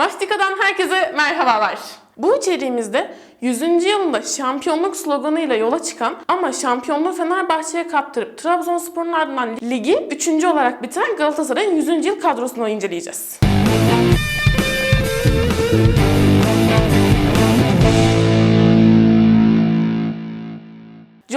Mastika'dan herkese merhabalar. Bu içeriğimizde 100. yılında şampiyonluk sloganıyla yola çıkan ama şampiyonluğu Fenerbahçe'ye kaptırıp Trabzonspor'un ardından ligi 3. olarak bitiren Galatasaray'ın 100. yıl kadrosunu inceleyeceğiz.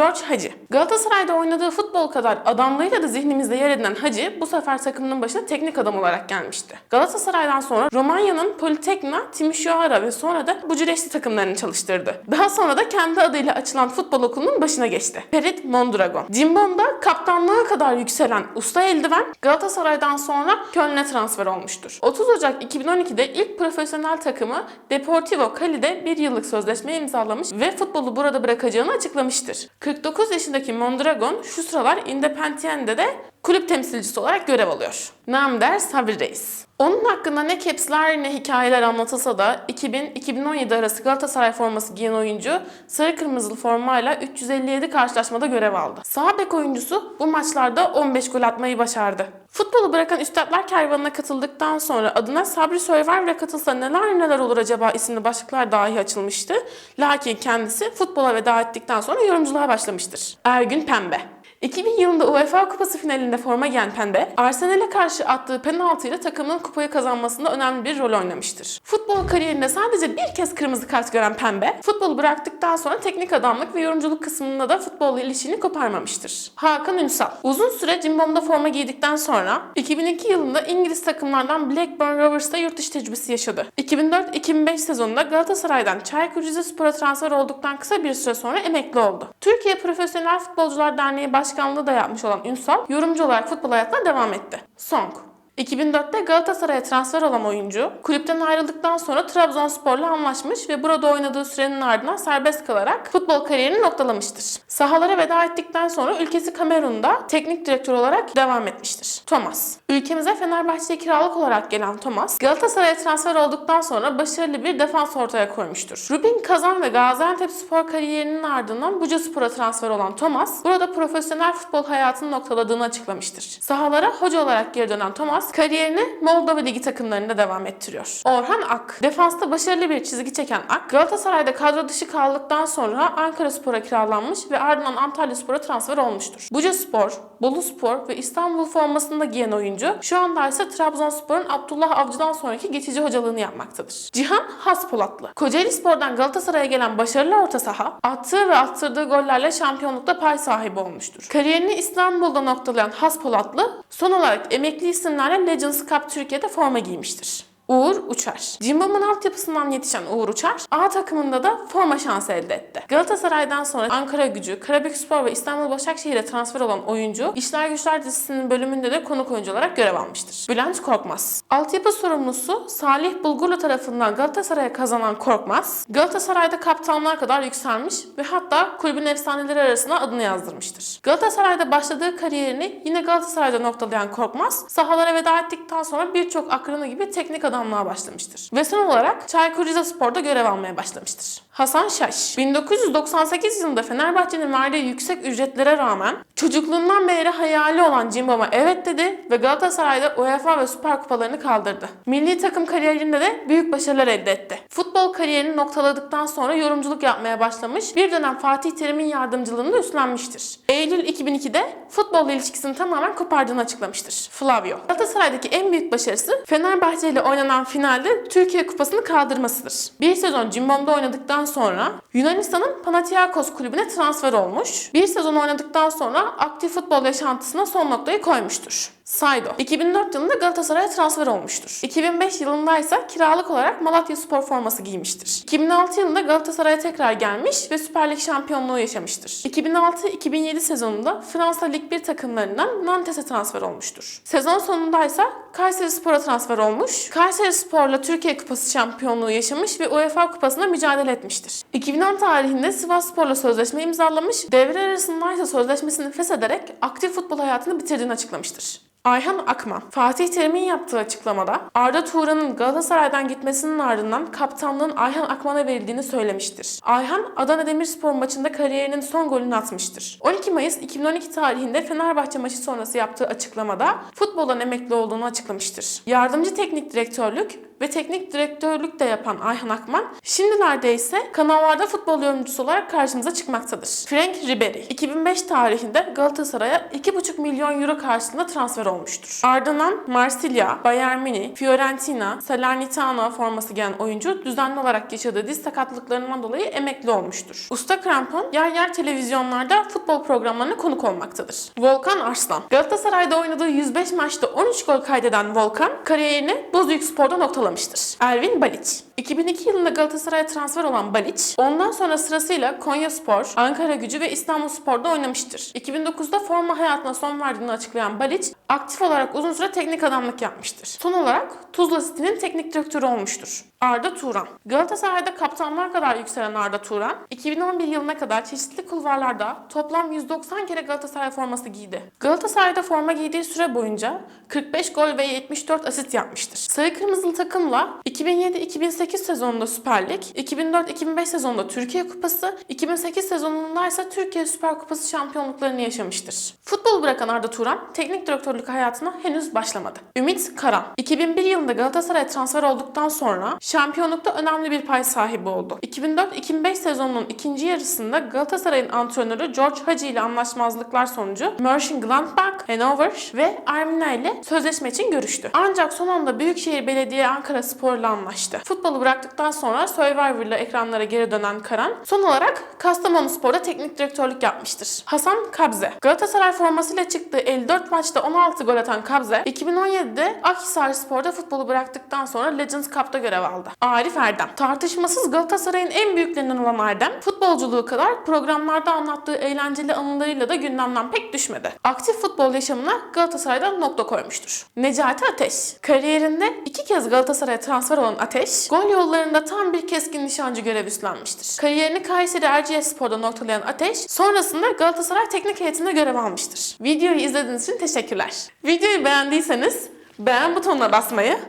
George Hacı. Galatasaray'da oynadığı futbol kadar adamlığıyla da zihnimizde yer edinen Hacı bu sefer takımının başına teknik adam olarak gelmişti. Galatasaray'dan sonra Romanya'nın Politekna, Timișoara ve sonra da Bucureşti takımlarını çalıştırdı. Daha sonra da kendi adıyla açılan futbol okulunun başına geçti. Ferit Mondragon. Cimbom'da kaptanlığa kadar yükselen usta eldiven Galatasaray'dan sonra Köln'e transfer olmuştur. 30 Ocak 2012'de ilk profesyonel takımı Deportivo Cali'de bir yıllık sözleşme imzalamış ve futbolu burada bırakacağını açıklamıştır. 49 yaşındaki Mondragon şu sıralar Independiente'de kulüp temsilcisi olarak görev alıyor. Namder Sabri Reis. Onun hakkında ne capsler ne hikayeler anlatılsa da 2000-2017 arası Galatasaray forması giyen oyuncu sarı kırmızılı formayla 357 karşılaşmada görev aldı. Sağ bek oyuncusu bu maçlarda 15 gol atmayı başardı. Futbolu bırakan Üstadlar Kervanı'na katıldıktan sonra adına Sabri Survivor'a katılsa neler neler olur acaba isimli başlıklar dahi açılmıştı. Lakin kendisi futbola veda ettikten sonra yorumculuğa başlamıştır. Ergün Pembe 2000 yılında UEFA Kupası finalinde forma giyen Pembe, Arsenal'e karşı attığı penaltıyla takımın kupayı kazanmasında önemli bir rol oynamıştır. Futbol kariyerinde sadece bir kez kırmızı kart gören Pembe, futbolu bıraktıktan sonra teknik adamlık ve yorumculuk kısmında da futbolla ilişkini koparmamıştır. Hakan Ünsal, uzun süre Cimbom'da forma giydikten sonra 2002 yılında İngiliz takımlardan Blackburn Rovers'ta yurt dışı tecrübesi yaşadı. 2004-2005 sezonunda Galatasaray'dan Çaykur Rizespor'a transfer olduktan kısa bir süre sonra emekli oldu. Türkiye Profesyonel Futbolcular Derneği Başkanlığı da yapmış olan Ünsal, yorumcu olarak futbol hayatına devam etti. Song 2004'te Galatasaray'a transfer olan oyuncu, kulüpten ayrıldıktan sonra Trabzonspor'la anlaşmış ve burada oynadığı sürenin ardından serbest kalarak futbol kariyerini noktalamıştır. Sahalara veda ettikten sonra ülkesi Kamerun'da teknik direktör olarak devam etmiştir. Thomas. Ülkemize Fenerbahçe'ye kiralık olarak gelen Thomas, Galatasaray'a transfer olduktan sonra başarılı bir defans ortaya koymuştur. Rubin Kazan ve Gaziantep spor kariyerinin ardından Bucaspor'a transfer olan Thomas, burada profesyonel futbol hayatını noktaladığını açıklamıştır. Sahalara hoca olarak geri dönen Thomas, kariyerini Moldova Ligi takımlarında devam ettiriyor. Orhan Ak. Defansta başarılı bir çizgi çeken Ak, Galatasaray'da kadro dışı kaldıktan sonra Ankara Spor'a kiralanmış ve ardından Antalya Spor'a transfer olmuştur. Buca Spor, Bolu Spor ve İstanbul formasını da giyen oyuncu şu anda ise Trabzonspor'un Abdullah Avcı'dan sonraki geçici hocalığını yapmaktadır. Cihan Haspolatlı. Kocaeli Spor'dan Galatasaray'a gelen başarılı orta saha, attığı ve attırdığı gollerle şampiyonlukta pay sahibi olmuştur. Kariyerini İstanbul'da noktalayan Haspolatlı son olarak emekli isimlerle Legends Cup Türkiye'de forma giymiştir. Uğur Uçar. Cimbom'un altyapısından yetişen Uğur Uçar, A takımında da forma şansı elde etti. Galatasaray'dan sonra Ankara Gücü, Karabükspor ve İstanbul Başakşehir'e transfer olan oyuncu, İşler Güçler dizisinin bölümünde de konuk oyuncu olarak görev almıştır. Bülent Korkmaz. Altyapı sorumlusu Salih Bulgurlu tarafından Galatasaray'a kazanan Korkmaz, Galatasaray'da kaptanlığa kadar yükselmiş ve hatta kulübün efsaneleri arasına adını yazdırmıştır. Galatasaray'da başladığı kariyerini yine Galatasaray'da noktalayan Korkmaz, sahalara veda ettikten sonra birçok akranı gibi teknik adamlığa başlamıştır. Ve son olarak Çaykur Rizespor'da görev almaya başlamıştır. Hasan Şaş 1998 yılında Fenerbahçe'nin verdiği yüksek ücretlere rağmen çocukluğundan beri hayali olan Cimbom'a evet dedi ve Galatasaray'da UEFA ve Süper Kupalarını kaldırdı. Milli takım kariyerinde de büyük başarılar elde etti. Futbol kariyerini noktaladıktan sonra yorumculuk yapmaya başlamış, bir dönem Fatih Terim'in yardımcılığını üstlenmiştir. Eylül 2002'de futbolla ilişkisini tamamen kopardığını açıklamıştır. Flavio. Galatasaray'daki en büyük başarısı Fenerbahçe ile oynanan finalde Türkiye Kupası'nı kaldırmasıdır. Bir sezon Cimbom'da oynadıktan sonra Yunanistan'ın Panathinaikos kulübüne transfer olmuş. Bir sezon oynadıktan sonra aktif futbol yaşantısına son noktayı koymuştur. Saydo. 2004 yılında Galatasaray'a transfer olmuştur. 2005 yılında ise kiralık olarak Malatya Spor forması giymiştir. 2006 yılında Galatasaray'a tekrar gelmiş ve Süper Lig şampiyonluğu yaşamıştır. 2006-2007 sezonunda Fransa Lig 1 takımlarından Nantes'e transfer olmuştur. Sezon sonunda ise Kayseri Spor'a transfer olmuş. Kayseri Spor'la Türkiye Kupası şampiyonluğu yaşamış ve UEFA Kupası'nda mücadele etmiştir. 2010 tarihinde Sivas Spor'la sözleşme imzalamış, devre arasında ise sözleşmesini feshederek aktif futbol hayatını bitirdiğini açıklamıştır. Ayhan Akman, Fatih Terim'in yaptığı açıklamada Arda Turan'ın Galatasaray'dan gitmesinin ardından kaptanlığın Ayhan Akman'a verildiğini söylemiştir. Ayhan, Adana Demirspor maçında kariyerinin son golünü atmıştır. 12 Mayıs 2012 tarihinde Fenerbahçe maçı sonrası yaptığı açıklamada futboldan emekli olduğunu açıklamıştır. Yardımcı teknik direktörlük ve teknik direktörlük de yapan Ayhan Akman, şimdilerde ise kanallarda futbol yorumcusu olarak karşımıza çıkmaktadır. Frank Ribery, 2005 tarihinde Galatasaray'a 2,5 milyon euro karşılığında transfer olmuştur. Ardından Marsilya, Bayern Münih, Fiorentina, Salernitana forması giyen oyuncu düzenli olarak yaşadığı diz sakatlıklarından dolayı emekli olmuştur. Usta Krampon yer yer televizyonlarda futbol programlarına konuk olmaktadır. Volkan Arslan, Galatasaray'da oynadığı 105 maçta 13 gol kaydeden Volkan kariyerini Bozüyük Spor'da noktalamıştır. Ervin Baliç, 2002 yılında Galatasaray'a transfer olan Baliç, ondan sonra sırasıyla Konya Spor, Ankara Gücü ve İstanbul Spor'da oynamıştır. 2009'da forma hayatına son verdiğini açıklayan Baliç, aktif olarak uzun süre teknik adamlık yapmıştır. Son olarak Tuzla City'nin teknik direktörü olmuştur. Arda Turan. Galatasaray'da kaptanlar kadar yükselen Arda Turan, 2011 yılına kadar çeşitli kulvarlarda toplam 190 kere Galatasaray forması giydi. Galatasaray'da forma giydiği süre boyunca 45 gol ve 74 asist yapmıştır. Sarı Kırmızılı takımla 2007-2008 sezonunda Süper Lig, 2004-2005 sezonunda Türkiye Kupası, 2008 sezonunda ise Türkiye Süper Kupası şampiyonluklarını yaşamıştır. Futbol bırakan Arda Turan, teknik direktörlük hayatına henüz başlamadı. Ümit Karan, 2001 yılında Galatasaray'a transfer olduktan sonra şampiyonlukta önemli bir pay sahibi oldu. 2004-2005 sezonunun ikinci yarısında Galatasaray'ın antrenörü George Hagi ile anlaşmazlıklar sonucu Mönchengladbach, Hannover ve Armina ile sözleşme için görüştü. Ancak son anda Büyükşehir Belediye Ankara Spor ile anlaştı. Futbolu bıraktıktan sonra Survivor ile ekranlara geri dönen Karan son olarak Kastamonu Spor'da teknik direktörlük yapmıştır. Hasan Kabze Galatasaray formasıyla çıktığı 54 maçta 16 gol atan Kabze 2017'de Akhisar Spor'da futbolu bıraktıktan sonra Legends Cup'ta görev aldı. Arif Erdem Tartışmasız Galatasaray'ın en büyüklerinden olan Erdem futbolculuğu kadar programlarda anlattığı eğlenceli anılarıyla da gündemden pek düşmedi. Aktif futbol yaşamına Galatasaray'dan nokta koymuştur. Necati Ateş Kariyerinde iki kez Galatasaray'a transfer olan Ateş, gol yollarında tam bir keskin nişancı görev üstlenmiştir. Kariyerini Kayseri Erciyesspor'da noktalayan Ateş, sonrasında Galatasaray teknik heyetinde görev almıştır. Videoyu izlediğiniz için teşekkürler. Videoyu beğendiyseniz beğen butonuna basmayı,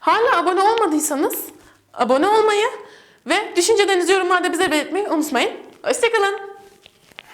hala abone olmadıysanız abone olmayı ve düşüncelerinizi yorumlarda bize belirtmeyi unutmayın. Hoşçakalın.